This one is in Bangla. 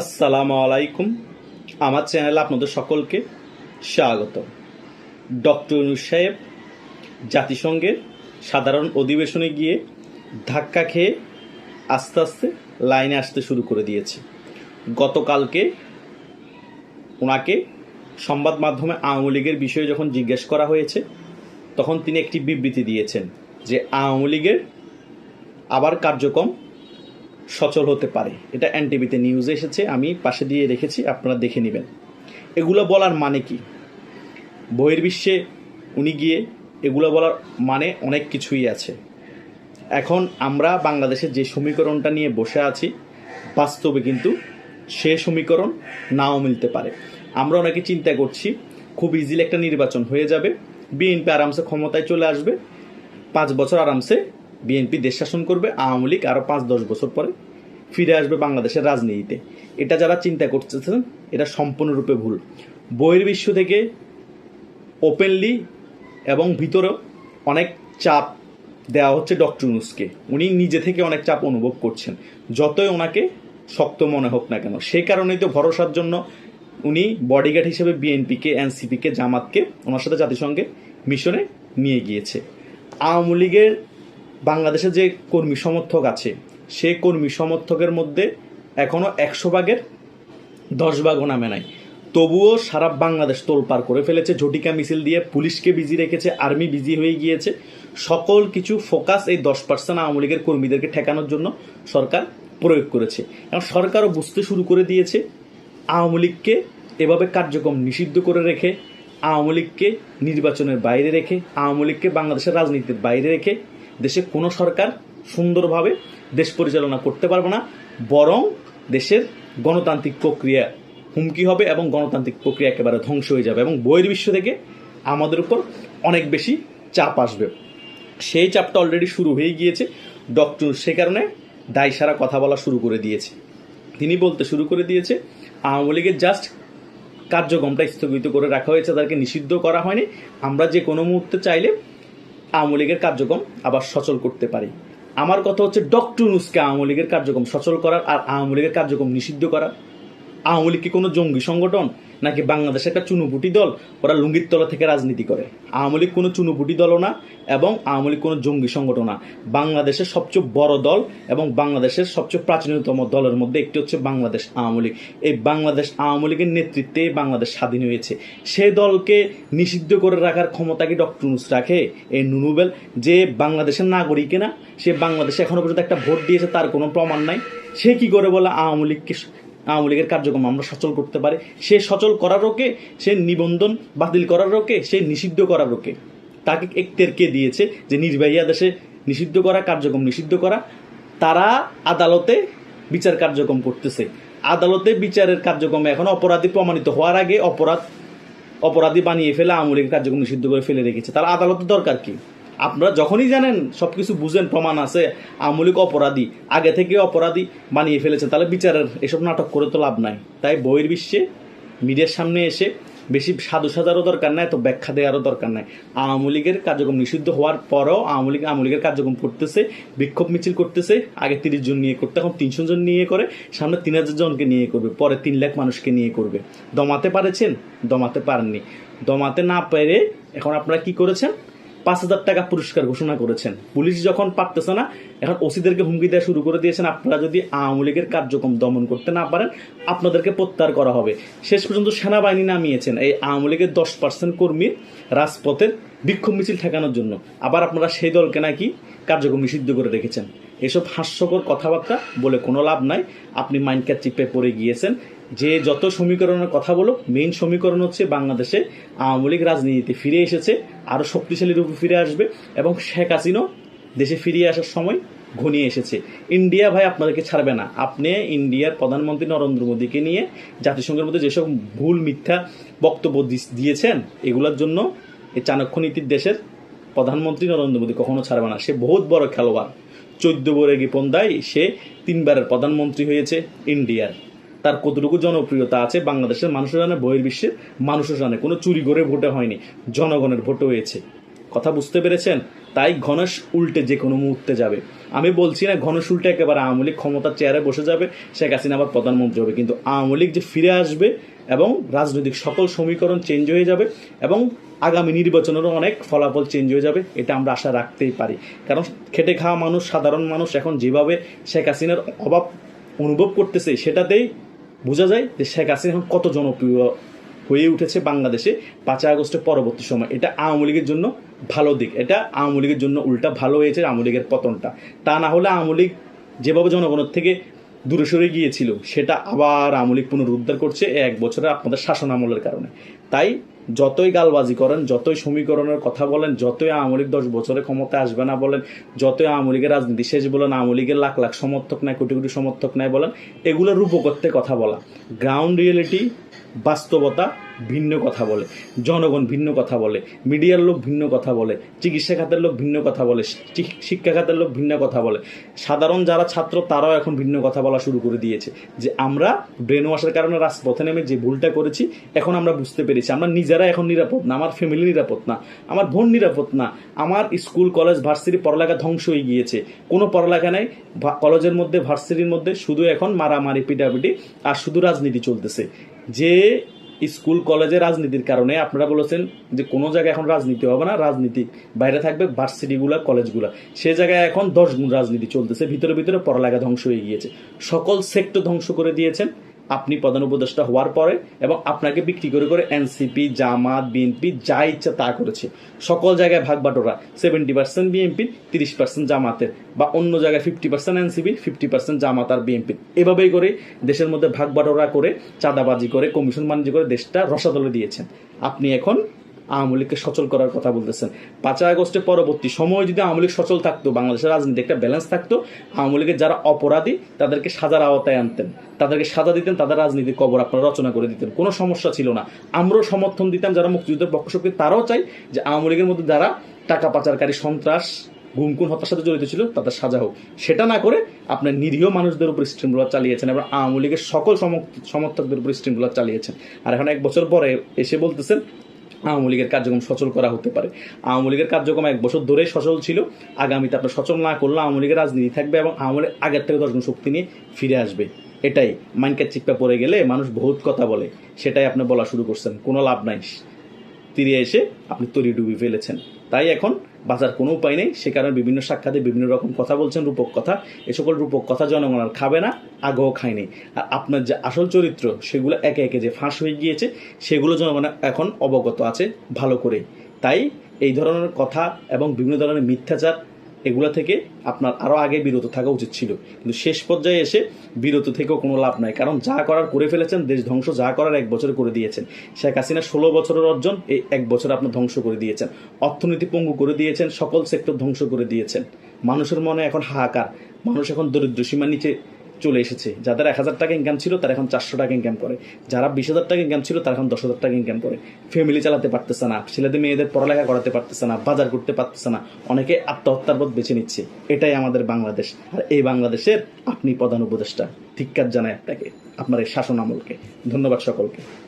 আসসালামু আলাইকুম। আমার চ্যানেলে আপনাদের সকলকে স্বাগত। ডক্টর ইউনুস সাহেব জাতিসংঘের সাধারণ অধিবেশনে গিয়ে ধাক্কা খেয়ে আস্তে আস্তে লাইনে আসতে শুরু করে দিয়েছে। গতকালকে ওনাকে সংবাদ মাধ্যমে আওয়ামী লীগের বিষয়ে যখন জিজ্ঞেস করা হয়েছে, তখন তিনি একটি বিবৃতি দিয়েছেন যে আওয়ামী লীগের আবার কার্যক্রম সচল হতে পারে। এটা এনটিভিতে নিউজে এসেছে, আমি পাশে দিয়ে রেখেছি, আপনারা দেখে নেবেন। এগুলো বলার মানে কি? বহির্বিশ্বে উনি গিয়ে এগুলো বলার মানে অনেক কিছুই আছে। এখন আমরা বাংলাদেশের যে সমীকরণটা নিয়ে বসে আছি, বাস্তবে কিন্তু সে সমীকরণ নাও মিলতে পারে। আমরা অনেকে চিন্তা করছি, খুব ইজিলি একটা নির্বাচন হয়ে যাবে। বিএনপি আরামসে ক্ষমতায় চলে আসবে। পাঁচ বছর আরামসে বিএনপি দেশ শাসন করবে আওয়ামী লীগ আরও পাঁচ, দশ বছর পরে ফিরে আসবে বাংলাদেশের রাজনীতিতে। এটা যারা চিন্তা করতেছেন, এটা সম্পূর্ণরূপে ভুল। বহির্বিশ্ব থেকে ওপেনলি এবং ভিতরেও অনেক চাপ দেওয়া হচ্ছে ডক্টর ইউনুসকে। উনি নিজে থেকে অনেক চাপ অনুভব করছেন। যতই ওনাকে শক্ত মনে হোক না কেন, সেই কারণেই তো ভরসার জন্য উনি বডিগার্ড হিসেবে বিএনপিকে, এনসিপিকে, জামাতকে, ওনার সাথে জাতিসংঘে মিশনে নিয়ে গিয়েছে। আওয়ামী লীগের বাংলাদেশে যে কর্মী সমর্থক আছে, সে কর্মী সমর্থকের মধ্যে এখনও একশো ভাগের দশ ভাগও নামে নাই। তবুও সারা বাংলাদেশ তোলপার করে ফেলেছে, ঝটিকা মিছিল দিয়ে পুলিশকে বিজি রেখেছে, আর্মি বিজি হয়ে গিয়েছে। সকল কিছু ফোকাস এই দশ পার্সেন্ট আওয়ামী লীগের কর্মীদেরকে ঠেকানোর জন্য সরকার প্রয়োগ করেছে। এবং সরকারও বুঝতে শুরু করে দিয়েছে, আওয়ামী লীগকে এভাবে কার্যক্রম নিষিদ্ধ করে রেখে, আওয়ামী লীগকে নির্বাচনের বাইরে রেখে, আওয়ামী লীগকে বাংলাদেশের রাজনীতির বাইরে রেখে দেশে কোনো সরকার সুন্দরভাবে দেশ পরিচালনা করতে পারবে না, বরং দেশের গণতান্ত্রিক প্রক্রিয়া হুমকি হবে এবং গণতান্ত্রিক প্রক্রিয়া একেবারে ধ্বংস হয়ে যাবে এবং বহির্বিশ্ব থেকে আমাদের উপর অনেক বেশি চাপ আসবে। সেই চাপটা অলরেডি শুরু হয়ে গিয়েছে। ডক্টর সে কারণে দায় সারা কথা বলা শুরু করে দিয়েছে। তিনি বলতে শুরু করে দিয়েছে, আওয়ামী লীগের জাস্ট কার্যক্রমটা স্থগিত করে রাখা হয়েছে, তাদেরকে নিষিদ্ধ করা হয়নি। আমরা যে কোনো মুহূর্তে চাইলে আওয়ামী লীগের কার্যক্রম আবার সচল করতে পারি। আমার কথা হচ্ছে ডক্টর নুসকে আওয়ামী লীগের কার্যক্রম সচল করার আর আওয়ামী লীগের কার্যক্রম নিষিদ্ধ করার। আওয়ামী লীগ কি কোনো জঙ্গি সংগঠন? নাকি বাংলাদেশের একটা চুনুপুটি দল? ওরা লুঙ্গির তলা থেকে রাজনীতি করে। আওয়ামী লীগ কোনো চুনুপুটি দলও না এবং আওয়ামী লীগ কোনো জঙ্গি সংগঠন না। বাংলাদেশের সবচেয়ে বড় দল এবং বাংলাদেশের সবচেয়ে প্রাচীনতম দলের মধ্যে একটি হচ্ছে বাংলাদেশ আওয়ামী লীগ। এই বাংলাদেশ আওয়ামী লীগের নেতৃত্বে বাংলাদেশ স্বাধীন হয়েছে। সেই দলকে নিষিদ্ধ করে রাখার ক্ষমতা কি ডক্টর নুস রাখে? এই নুনুবেল যে বাংলাদেশের নাগরিক না সে বাংলাদেশে এখনও পর্যন্ত একটা ভোট দিয়েছে, তার কোনো প্রমাণ নাই। সে কি করে বলে আওয়ামী লীগকে আওয়ামী লীগের কার্যক্রম আমরা সচল করতে পারি। সে সচল করার রোকে সে নিবন্ধন বাতিল করার রোকে সে নিষিদ্ধ করার রোকে তাকে একটের কে দিয়েছে যে নির্বাহী আদেশে নিষিদ্ধ করা, কার্যক্রম নিষিদ্ধ করা। তারা আদালতে বিচার কার্যক্রম করতেছে। আদালতে বিচারের কার্যক্রমে এখন অপরাধী প্রমাণিত হওয়ার আগে অপরাধ, অপরাধী বানিয়ে ফেলে আওয়ামী লীগের কার্যক্রম নিষিদ্ধ করে ফেলে রেখেছে। তার আদালতের দরকার কি? আপনারা যখনই জানেন সব কিছু বুঝেন, প্রমাণ আছে আওয়ামী লীগ অপরাধী, আগে থেকে অপরাধী বানিয়ে ফেলেছেন তাহলে বিচারের এসব নাটক করে তো লাভ নাই। তাই বইয়ের বিশ্বে মিডিয়ার সামনে এসে বেশি সাধু সাজারও দরকার নাই তো ব্যাখ্যা দেওয়ারও দরকার নাই। আওয়ামী লীগের কার্যক্রম নিষিদ্ধ হওয়ার পরেও আওয়ামী লীগ, আওয়ামী লীগের কার্যক্রম করতেছে, বিক্ষোভ মিছিল করতেছে, আগে তিরিশ জন নিয়ে করতে, এখন তিনশো জন নিয়ে করে, সামনে তিন হাজার জনকে নিয়ে করবে, পরে তিন লাখ মানুষকে নিয়ে করবে। দমাতে পারেছেন, দমাতে পারেননি। দমাতে না পেরে এখন আপনারা কি করেছেন? পাঁচ হাজার টাকা পুরস্কার ঘোষণা করেছেন। পুলিশ যখন পারতেছে না, এখন ওসিদেরকে হুমকি দেওয়া শুরু করে দিয়েছেন। আপনারা যদি আওয়ামী লীগের কার্যক্রম দমন করতে না পারেন, আপনাদেরকে প্রত্যাহার করা হবে। শেষ পর্যন্ত সেনাবাহিনী নামিয়েছেন এই আওয়ামী লীগের দশ পার্সেন্ট কর্মীর রাজপথের বিক্ষোভ মিছিল ঠেকানোর জন্য। আবার আপনারা সেই দলকে নাকি কার্যক্রম নিষিদ্ধ করে রেখেছেন। এসব হাস্যকর কথাবার্তা বলে কোনো লাভ নাই। আপনি মাইন্ডক্যাট চিপে পড়ে গিয়েছেন। যে যত সমীকরণের কথা বলো মেইন সমীকরণ হচ্ছে বাংলাদেশে আওয়ামী লীগ রাজনীতিতে ফিরে এসেছে, আরও শক্তিশালী রূপে ফিরে আসবে এবং শেখ হাসিনাও দেশে ফিরিয়ে আসার সময় ঘনিয়ে এসেছে। ইন্ডিয়া ভাই আপনাদেরকে ছাড়বে না। আপনি ইন্ডিয়ার প্রধানমন্ত্রী নরেন্দ্র মোদীকে নিয়ে জাতিসংঘের মধ্যে যেসব ভুল মিথ্যা বক্তব্য দিয়েছেন, এগুলোর জন্য এই চাণক্য নীতির দেশের প্রধানমন্ত্রী নরেন্দ্র মোদী কখনো ছাড়বে না। সে বহুত বড় খেলোয়াড়। চোদ্দ বরে গিপন্দায় সে তিনবারের প্রধানমন্ত্রী হয়েছে ইন্ডিয়ার। তার কতটুকু জনপ্রিয়তা আছে বাংলাদেশের মানুষের জানে, বহির্বিশ্বের মানুষও জানে, কোনো চুরি করে ভোটে হয়নি, জনগণের ভোটে হয়েছে। কথা বুঝতে পেরেছেন? তাই ঘনশ উল্টে যে কোনো মুহূর্তে যাবে। আমি বলছি না ঘনশ উল্টে একেবারে আওয়ামী লীগ ক্ষমতার চেয়ারে বসে যাবে, শেখ হাসিনা আবার প্রধানমন্ত্রী হবে, কিন্তু আওয়ামী লীগ যে ফিরে আসবে এবং রাজনৈতিক সকল সমীকরণ চেঞ্জ হয়ে যাবে এবং আগামী নির্বাচনেরও অনেক ফলাফল চেঞ্জ হয়ে যাবে, এটা আমরা আশা রাখতেই পারি। কারণ খেটে খাওয়া মানুষ, সাধারণ মানুষ এখন যেভাবে শেখ হাসিনার অভাব অনুভব করতেছে, সেটাতেই বোঝা যায় যে শেখ হাসিনা এখন কত জনপ্রিয় হয়ে উঠেছে বাংলাদেশে পাঁচই আগস্টের পরবর্তী সময়। এটা আওয়ামী লীগের জন্য ভালো দিক, এটা আওয়ামী লীগের জন্য উল্টা ভালো হয়েছে আওয়ামী লীগের পতনটা। তা না হলে আওয়ামী লীগ যেভাবে জনগণের থেকে দূরে সরে গিয়েছিল। সেটা আবার আমলিক পুনরুদ্ধার করছে এক বছরে আপনাদের শাসন আমলের কারণে। তাই যতই গালবাজি করেন, যতই সমীকরণের কথা বলেন, যতই আওয়ামী লীগ দশ বছরে ক্ষমতা আসবে না বলেন, যতই আওয়ামী লীগের রাজনীতি শেষ বলেন আওয়ামী লীগের লাখ লাখ সমর্থক নেয়, কোটি কোটি সমর্থক নেয় বলেন, এগুলো রূপকত্বে কথা বলা। গ্রাউন্ড রিয়েলিটি বাস্তবতা ভিন্ন কথা বলে, জনগণ ভিন্ন কথা বলে, মিডিয়ার লোক ভিন্ন কথা বলে, চিকিৎসা খাতের লোক ভিন্ন কথা বলে শিক্ষা খাতের লোক ভিন্ন কথা বলে। সাধারণ যারা ছাত্র, তারাও এখন ভিন্ন কথা বলা শুরু করে দিয়েছে যে আমরা ব্রেন ওয়াশের কারণে রাজপথে নেমে যে ভুলটা করেছি, এখন আমরা বুঝতে পেরেছি। আমরা নিজেরা এখন নিরাপদ না, আমার ফ্যামিলি নিরাপদ না, আমার বোন নিরাপদ না, আমার স্কুল কলেজ ভার্সিটি পড়ালেখা ধ্বংস হয়ে গিয়েছে। কোনো পড়ালেখা নাই কলেজের মধ্যে ভার্সিটির মধ্যে শুধু এখন মারামারি, পিটাপিটি আর শুধু রাজনীতি চলতেছে। যে স্কুল, কলেজে রাজনীতির কারণে আপনারা বলেছেন যে কোনো জায়গায় এখন রাজনীতি হবে না, রাজনীতি বাইরে থাকবে, ভার্সিটিগুলা, কলেজগুলা। সে জায়গায় এখন দশ গুণ রাজনীতি চলতেছে, ভিতরে ভিতরে পড়ালেখা ধ্বংস হয়ে গিয়েছে। সকল সেক্টর ধ্বংস করে দিয়েছেন। আপনি প্রধান উপদেষ্টা হওয়ার পরে এবং আপনাকে বিক্রি করে করে এনসিপি, জামাত, বিএনপি যা ইচ্ছা তা করেছে। সকল জায়গায় ভাগ বাটোরা সেভেন্টি পার্সেন্ট বিএনপি তিরিশ পার্সেন্ট জামাতের বা অন্য জায়গায় fifty percent NCP fifty percent Jamaat আর বিএনপি এভাবেই করে দেশের মধ্যে ভাগ বাটোরা করে, চাঁদাবাজি করে, কমিশন বাণিজ্য করে দেশটা রসাদলে দিয়েছেন। আপনি এখন আওয়ামী লীগকে সচল করার কথা বলতেছেন। পাঁচই আগস্টের পরবর্তী সময় যদি আওয়ামী লীগ সচল থাকতো, বাংলাদেশের রাজনীতি একটা ব্যালেন্স থাকতো, আওয়ামী লীগের যারা অপরাধী, তাদেরকে সাজার আওতায় আনতেন। তাদেরকে সাজা দিতেন, তাদের রাজনীতির কবর আপনারা রচনা করে দিতেন। কোনো সমস্যা ছিল না। আমরাও সমর্থন দিতাম, যারা মুক্তিযুদ্ধের পক্ষশক্তি তারাও চাই যে আওয়ামী লীগের মধ্যে যারা টাকা পাচারকারী, সন্ত্রাস গুমকুন হত্যার সাথে জড়িত ছিল, তাদের সাজা হোক। সেটা না করে আপনার নিরীহ মানুষদের উপর স্ট্রিমগুলো চালিয়েছেন এবং আওয়ামী লীগের সকল সমর্থ- সমর্থকদের উপর স্ট্রিমগুলো চালিয়েছেন। আর এখন এক বছর পরে এসে বলতেছেন আওয়ামী লীগের কার্যক্রম সচল করা হতে পারে। আওয়ামী লীগের কার্যক্রম এক বছর ধরেই সচল ছিল। আগামীতে আপনার সচল না করলে আওয়ামী লীগের রাজনীতি থাকবে এবং আওয়ামী লীগ আগের থেকে দশগুণ শক্তি নিয়ে ফিরে আসবে। এটাই মাইনকার চিপটা পড়ে গেলে মানুষ বহুত কথা বলে। সেটাই আপনি বলা শুরু করছেন। কোনো লাভ নাই। তীরে এসে আপনি তরি ডুবি ফেলেছেন। তাই এখন বাজার কোনো উপায় নেই। সে কারণে বিভিন্ন সাক্ষাতে বিভিন্ন রকম কথা বলছেন, রূপক কথা। এ সকল রূপক কথা জনগণ আর খাবে না আগেও খায়নি আর আপনার যে আসল চরিত্র, সেগুলো একে একে যে ফাঁস হয়ে গিয়েছে, সেগুলো জনগণ এখন অবগত আছে ভালো করে তাই এই ধরনের কথা এবং বিভিন্ন ধরনের মিথ্যাচার এগুলো থেকে আপনার আরও আগে বিরত থাকা উচিত ছিল। কিন্তু শেষ পর্যায়ে এসে বিরত থেকেও কোনো লাভ নাই। কারণ যা করার করে ফেলেছেন, দেশ ধ্বংস যা করার এক বছর করে দিয়েছেন। শেখ হাসিনা ষোলো বছরের অর্জন এই এক বছর আপনার ধ্বংস করে দিয়েছেন। অর্থনীতি পঙ্গু করে দিয়েছেন, সকল সেক্টর ধ্বংস করে দিয়েছেন। মানুষের মনে এখন হাহাকার। মানুষ এখন দরিদ্র সীমার নিচে চলে এসেছে। যাদের এক হাজার টাকা ইনকাম ছিল, তারা এখন চারশো টাকা ইনকাম করে। যারা বিশ হাজার টাকা ইনকাম ছিল, তারা এখন দশ হাজার টাকা ইনকাম করে। ফ্যামিলি চালাতে পারতেছে না, ছেলেদের মেয়েদের পড়ালেখা করাতে পারতেছে না, বাজার করতে পারতেছে না। অনেকে আত্মহত্যার পথ বেছে নিচ্ছে। এটাই আমাদের বাংলাদেশ। আর এই বাংলাদেশের আপনি প্রধান উপদেষ্টা। ধিক্কার জানায় আপনাকে, আপনার এই শাসন আমলকে। ধন্যবাদ সকলকে।